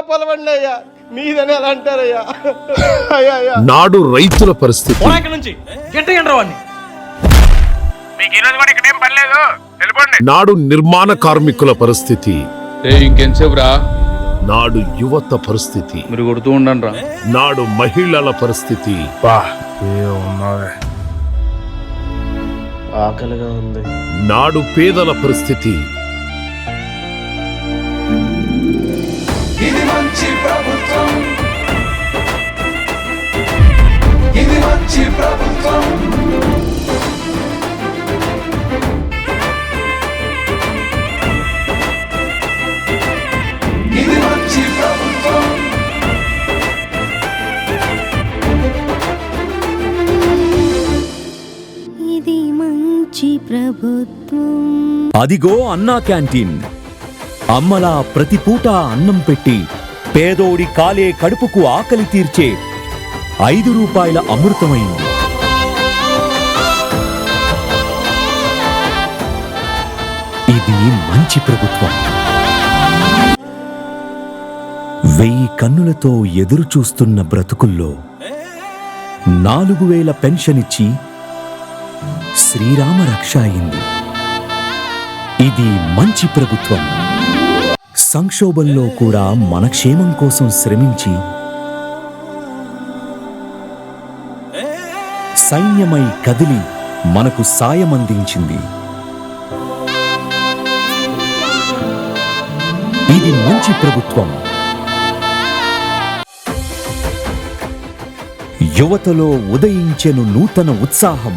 పొలవండి అయ్యా మీదని ఎలా అంటారయ్యా. అయ్యా నాడు రైతుల పరిస్థితి. నుంచి. గట్టిగా వాడిని. మీకు ఈ రోజు కూడా ఇక్కడ ఏం పని లేదు. వెళ్ళిపోండి. నాడు నిర్మాణ కార్మికుల పరిస్థితి. ఏ ఇంకెంతసేపు రా. నాడు యువత పరిస్థితి. మీరు కొడుతూ ఉండండి రా. నాడు మహిళల పరిస్థితి. ఆకలిగా ఉంది. నాడు పేదల పరిస్థితి. మంచి ప్రభుత్వం. అదిగో అన్నా క్యాంటీన్. అమ్మలా ప్రతి పూట అన్నం పెట్టి పేదోడి కాలే కడుపుకు ఆకలి తీర్చే ఐదు రూపాయల అమృతమైంది. ఇది మంచి ప్రభుత్వం. వెయ్యి కన్నులతో ఎదురు చూస్తున్న బ్రతుకుల్లో నాలుగు వేల పెన్షన్ ఇచ్చి శ్రీరామ రక్ష అయింది. ఇది మంచి ప్రభుత్వం. సంక్షోభంలో కూడా మన క్షేమం కోసం శ్రమించి సైన్యమై కదిలి మనకు సాయం అందించింది. ఇది మంచి ప్రభుత్వం. యువతలో ఉదయించెను నూతన ఉత్సాహం.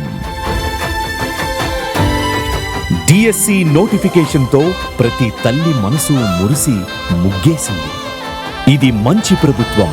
డిఎస్సి నోటిఫికేషన్తో ప్రతి తల్లి మనసు మురిసి ముగ్గేసింది. ఇది మంచి ప్రభుత్వం.